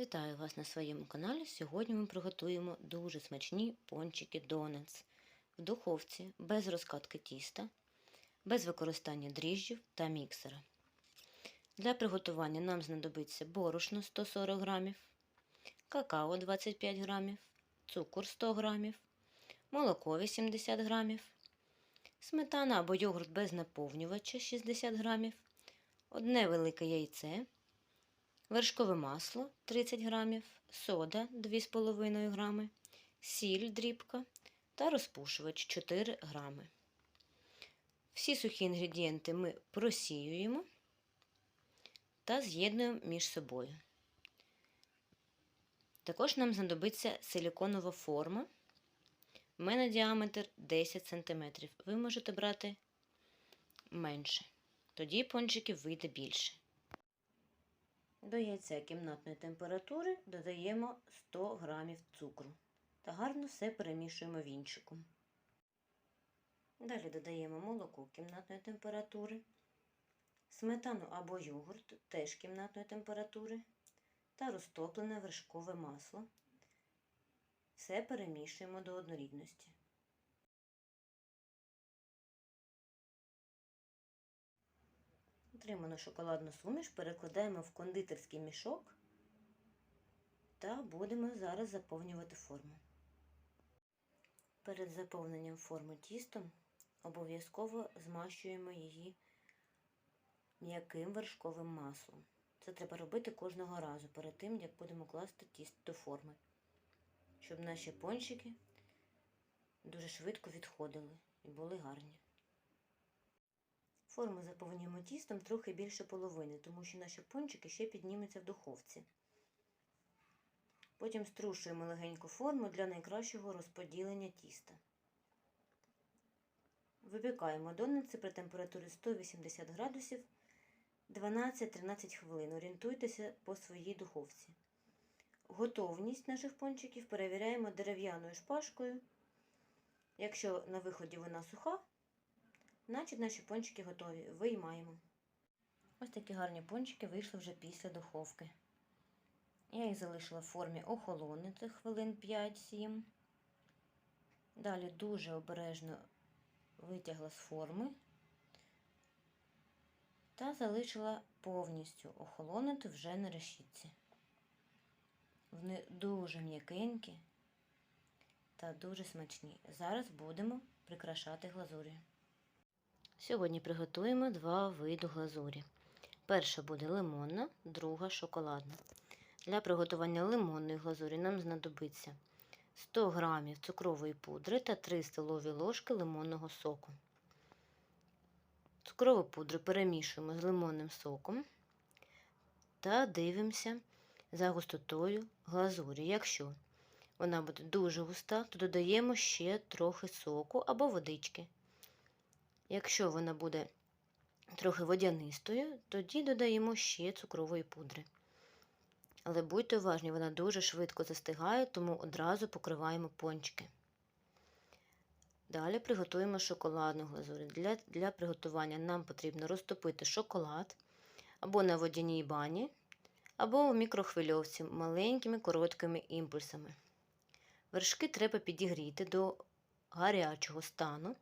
Вітаю вас на своєму каналі. Сьогодні ми приготуємо дуже смачні пончики донец в духовці без розкатки тіста, без використання дріжджів та міксера. Для приготування нам знадобиться борошно 140 грамів, какао 25 грамів, цукор 100 грамів, молоко 80 грамів, сметана або йогурт без наповнювача 60 грамів, одне велике яйце вершкове масло 30 грамів, сода 2,5 грами, сіль дрібка та розпушувач 4 грами. Всі сухі інгредієнти ми просіюємо та з'єднуємо між собою. Також нам знадобиться силіконова форма. У мене діаметр 10 см. Ви можете брати менше. Тоді пончиків вийде більше. До яйця кімнатної температури додаємо 100 г цукру та гарно все перемішуємо вінчиком. Далі додаємо молоко кімнатної температури, сметану або йогурт теж кімнатної температури та розтоплене вершкове масло. Все перемішуємо до однорідності. Отриману шоколадну суміш перекладаємо в кондитерський мішок та будемо зараз заповнювати форму. Перед заповненням форми тістом обов'язково змащуємо її м'яким вершковим маслом. Це треба робити кожного разу перед тим, як будемо класти тіст до форми, щоб наші пончики дуже швидко відходили і були гарні. Форму заповнюємо тістом трохи більше половини, тому що наші пончики ще піднімуться в духовці. Потім струшуємо легеньку форму для найкращого розподілення тіста. Випікаємо донниці при температурі 180 градусів 12-13 хвилин. Орієнтуйтеся по своїй духовці. Готовність наших пончиків перевіряємо дерев'яною шпажкою. Якщо на виході вона суха, Значить, наші пончики готові. Виймаємо. Ось такі гарні пончики вийшли вже після духовки. Я їх залишила в формі охолонити хвилин 5-7. Далі дуже обережно витягла з форми та залишила повністю охолонити вже на решітці. Вони дуже м'якенькі та дуже смачні. Зараз будемо прикрашати глазур'ю. Сьогодні приготуємо два види глазурі. Перша буде лимонна, друга шоколадна. Для приготування лимонної глазурі нам знадобиться 100 г цукрової пудри та 3 столові ложки лимонного соку. Цукрову пудру перемішуємо з лимонним соком та дивимося за густотою глазурі. Якщо вона буде дуже густа, то додаємо ще трохи соку або водички. Якщо вона буде трохи водянистою, тоді додаємо ще цукрової пудри. Але будьте уважні, вона дуже швидко застигає, тому одразу покриваємо пончики. Далі приготуємо шоколадну глазурь. Для для приготування нам потрібно розтопити шоколад або на водяній бані, або в мікрохвильовці маленькими короткими імпульсами. Вершки треба підігріти до гарячого стану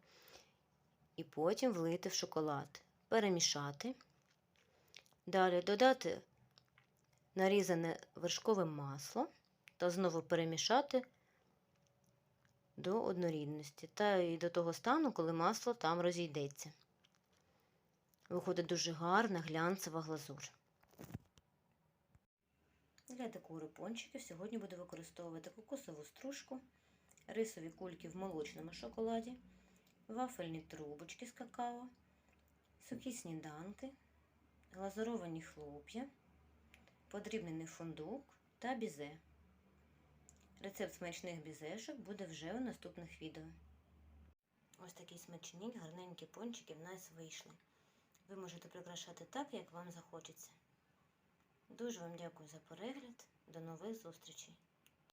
і потім влити в шоколад, перемішати. Далі додати нарізане вершкове масло та знову перемішати до однорідності та і до того стану, коли масло там розійдеться. Виходить дуже гарна глянцева глазур. Для декору пончиків сьогодні буду використовувати кокосову стружку, рисові кульки в молочному шоколаді вафельні трубочки з какао, сухі сніданки, глазуровані хлоп'я, подрібнений фундук та бізе. Рецепт смачних бізешок буде вже у наступних відео. Ось такі смачні, гарненькі пончики в нас вийшли. Ви можете прикрашати так, як вам захочеться. Дуже вам дякую за перегляд. До нових зустрічей!